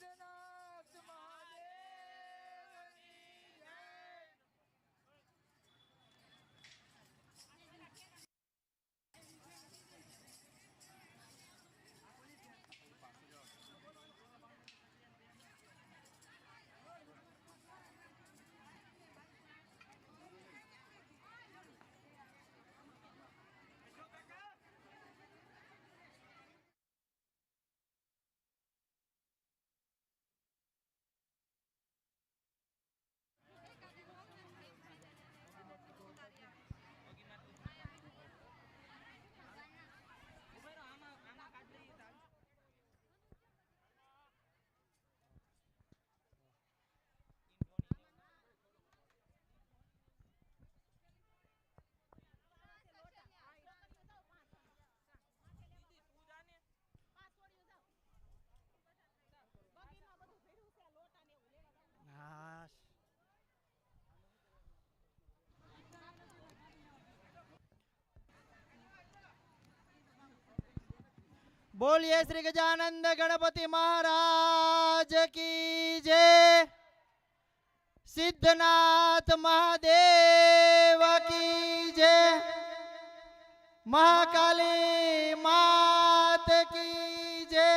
સિદ્ધનાથ મહાદેવની જય હા બોલીએ શ્રી ગજાનંદ ગણપતિ મહારાજ કી જય સિદ્ધનાથ મહાદેવ કી જય મહાકાલી માત કી જય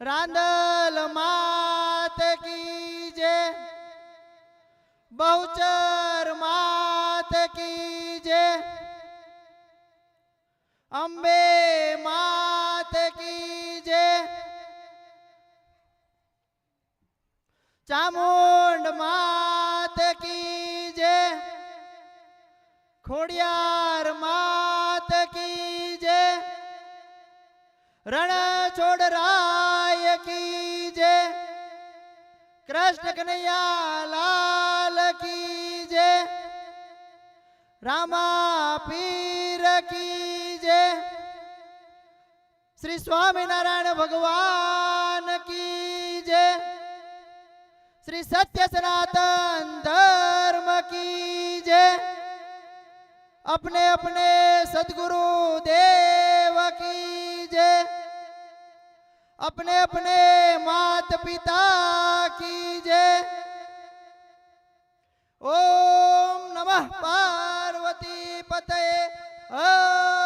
રાંદલ માત કી જય બહુચર માત કી જય અંબે માત કી જય ચામુંડ માત કી જય ખોડિયાર માત કી જય રણ છોડ રાય કી જય કૃષ્ણ કનૈયા લાલ કી જય રામા પીર કી જય શ્રી સ્વામિનારાયણ ભગવાન કી જય શ્રી સત્ય સનાતન ધર્મ की जय अपने अपने सदगुरु देव की जय अपने अपने मात पिता की जय ओम नमः पार्वती पते हर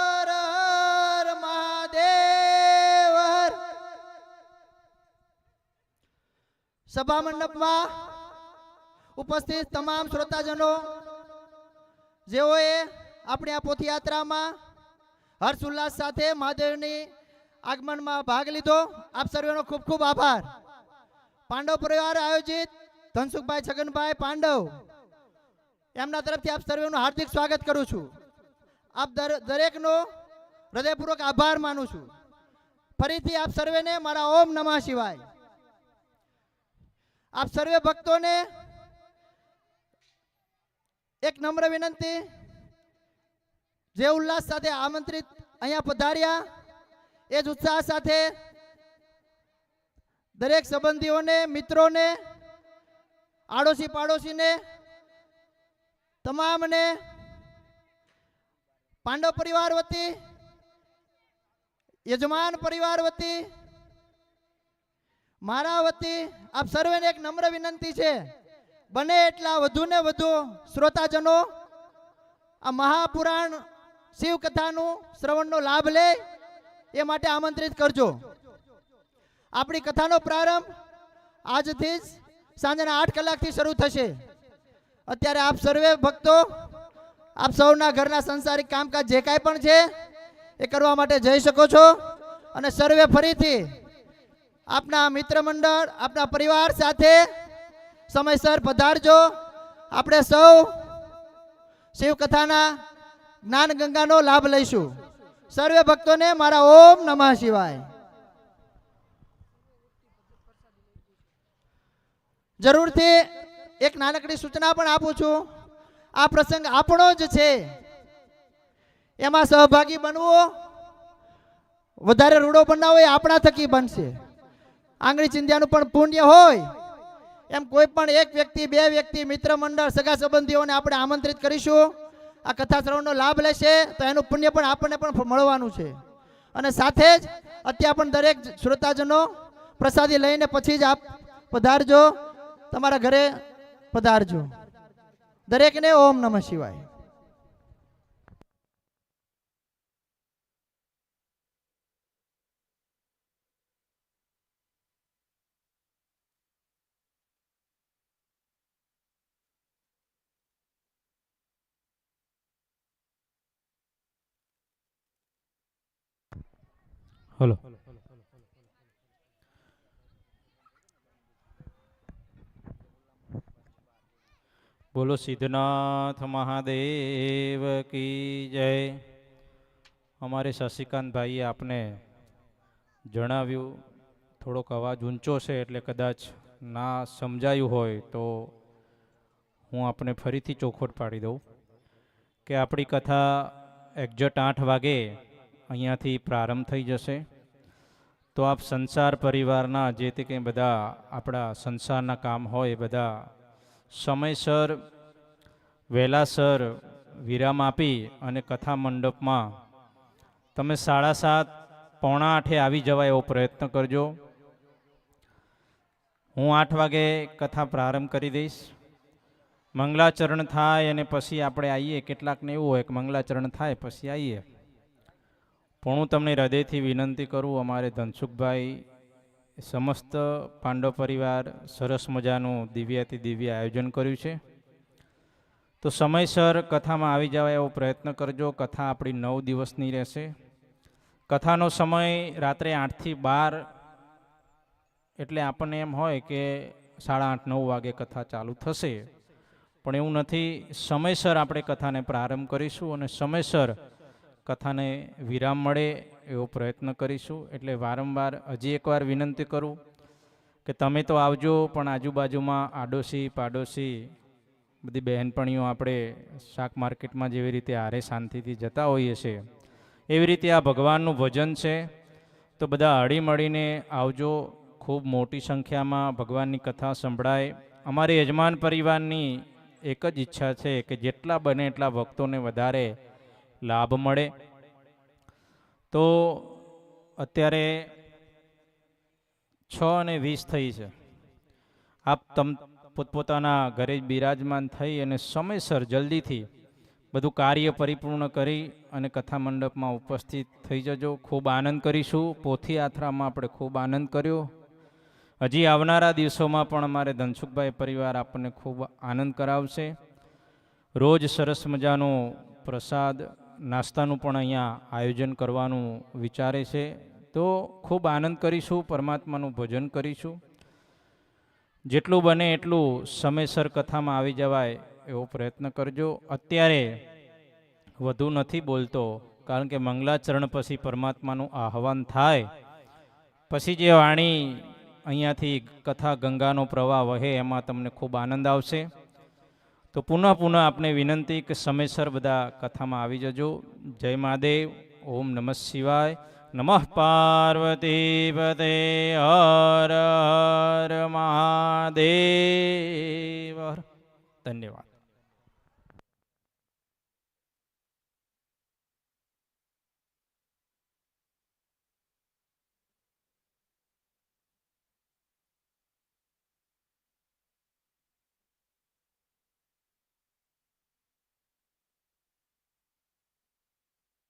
સભા મંડપમાં ઉપસ્થિત તમામ શ્રોતાજનો, જેઓએ આપણી આ પોથયાત્રામાં હર્ષ ઉલ્લાસ સાથે મહાદેવની આગમનમાં ભાગ લીધો, આપ સર્વેનો ખૂબ ખૂબ આભાર. પાંડવ પરિવાર આયોજિત, ધનસુખભાઈ છગનભાઈ પાંડવ, એમના તરફથી આપ સર્વેનું હાર્દિક સ્વાગત કરું છું. આપ દર- દરેકનો હૃદયપૂર્વક આભાર માનું છું. ફરીથી આપ સર્વેને મારા ઓમ નમઃ શિવાય. આપ સર્વે ભક્તોને એક નમ્ર વિનંતી. જે ઉલ્લાસ સાથે આમંત્રિત અહીંયા પધાર્યા, એ જ ઉત્સાહ સાથે દરેક સંબંધીઓને, મિત્રોને આડોશી પાડોશીને તમામને, પાંડવ પરિવાર વતી, યજમાન પરિવાર વતી મારા વતી આપ સર્વેને એક નમ્ર વિનંતી છે. બને એટલા વધુ ને વધુ શ્રોતાજનો આ મહાપુરાણ શિવ કથાનું શ્રવણનો લાભ લે એ માટે આમંત્રિત કરજો. આપણી કથાનો પ્રારંભ આજથી જ સાંજના આઠ કલાકથી શરૂ થશે. અત્યારે આપ સર્વે ભક્તો, આપ સૌના ઘરના સંસારિક કામકાજ જે કાંઈ પણ છે, એ કરવા માટે જઈ શકો છો. અને સર્વે ફરીથી આપના મિત્ર મંડળ, આપના પરિવાર સાથે સમયસર પધારજો. આપણે સૌ શિવ કથાના જ્ઞાન ગંગાનો લાભ લઈશું. સર્વે ભક્તોને મારા ઓમ નમઃ શિવાય. જરૂરથી એક નાનકડી સૂચના પણ આપું છું. આ પ્રસંગ આપણો જ છે. એમાં સહભાગી બનવો વધારે રૂડો બનાવો એ આપણા થકી બનશે. આંગળી ચિંધ્યાનું પણ પુણ્ય હોય. એમ કોઈ પણ એક વ્યક્તિ, બે વ્યક્તિ, મિત્ર, મંડળ, સગા સંબંધીઓને આપણે આમંત્રિત કરીશું. આ કથા શ્રવણનો લાભ લેશે તો એનું પુણ્ય પણ આપણને પણ મળવાનું છે. અને સાથે જ અત્યારે પણ દરેક શ્રોતાજનો પ્રસાદી લઈને પછી જ આપ પધારજો. તમારા ઘરે પધારજો. દરેકને ઓમ નમઃ શિવાય. હલો. બોલો સિદ્ધનાથ મહાદેવ કી જય. અમારે શશિકાંતભાઈએ આપને જણાવ્યું, થોડોક અવાજ ઊંચો છે એટલે કદાચ ના સમજાયું હોય તો હું આપને ફરીથી ચોખવટ પાડી દઉં કે આપણી કથા એક્ઝેક્ટ આઠ વાગે અહીંયાથી પ્રારંભ થઈ જશે. તો આપ સંસાર પરિવારના, જે તે કંઈ બધા આપણા સંસારના કામ હોય એ બધા સમયસર, વહેલાસર વિરામ આપી અને કથા મંડપમાં તમે સાડા સાત, પોણા આઠે આવી જવાય એવો પ્રયત્ન કરજો. હું આઠ વાગે કથા પ્રારંભ કરી દઈશ. મંગલાચરણ થાય અને પછી આપણે આવીએ કેટલાકને એવું હોય કે મંગલાચરણ થાય, પછી આવીએ પણ હું તમને હૃદયથી વિનંતી કરું, અમારે ધનસુખભાઈ, સમસ્ત પાંડવ પરિવાર સરસ મજાનું દિવ્યાથી દિવ્ય આયોજન કર્યું છે. તો સમયસર કથામાં આવી જવા એવો પ્રયત્ન કરજો. કથા આપણી નવ દિવસની રહેશે. કથાનો સમય રાત્રે આઠથી બાર એટલે આપણને એમ હોય કે સાડા આઠ, નવ વાગે કથા ચાલુ થશે. પણ એવું નથી. સમયસર આપણે કથાને પ્રારંભ કરીશું અને સમયસર કથાને વિરામ મળે એવો પ્રયત્ન કરીશું. એટલે વારંવાર હજી એકવાર વિનંતી કરું કે તમે તો આવજો, પણ આજુબાજુમાં આડોશી પાડોશી બધી બહેનપણીઓ આપણે શાક માર્કેટમાં જેવી રીતે આરે શાંતિથી જતા હોઈએ છીએ. એવી રીતે આ ભગવાનનું ભજન છે. તો બધા હળી મળીને આવજો. ખૂબ મોટી સંખ્યામાં ભગવાનની કથા સંભળાય. અમારી યજમાન પરિવારની એક જ ઈચ્છા છે કે જેટલા બને એટલા ભક્તોને વધારે લાભ મળે. તો અત્યારે છ અને વીસ થઈ છે. આપ તમ પોતપોતાના ઘરે જ બિરાજમાન થઈ અને સમયસર જલ્દીથી બધું કાર્ય પરિપૂર્ણ કરી અને કથા મંડપમાં ઉપસ્થિત થઈ જજો. ખૂબ આનંદ કરીશું. પોથી યાત્રામાં આપણે ખૂબ આનંદ કર્યો. હજી આવનારા દિવસોમાં પણ અમારે ધનસુખભાઈ પરિવાર આપણને ખૂબ આનંદ કરાવશે. રોજ સરસ મજાનો પ્રસાદ નાસ્તાનું પણ અહીંયા આયોજન કરવાનું વિચારે છે. તો ખૂબ આનંદ કરીશું, પરમાત્માનું ભજન કરીશું. જેટલું બને એટલું સમયસર કથામાં આવી જવાય એવો પ્રયત્ન કરજો. અત્યારે વધુ નથી બોલતો, કારણ કે મંગલાચરણ પછી પરમાત્માનું આહવાન થાય. પછી જે વાણી અહીંયાથી કથા ગંગાનો પ્રવાહ વહે એમાં તમને ખૂબ આનંદ આવશે. તો પુનઃ પુનઃ આપને વિનંતી કે સમયસર બધા કથામાં આવી જજો. જય મહાદેવ. ઓમ નમઃ શિવાય. નમઃ પાર્વતી પતે. હર હર મહાદેવ. ધન્યવાદ.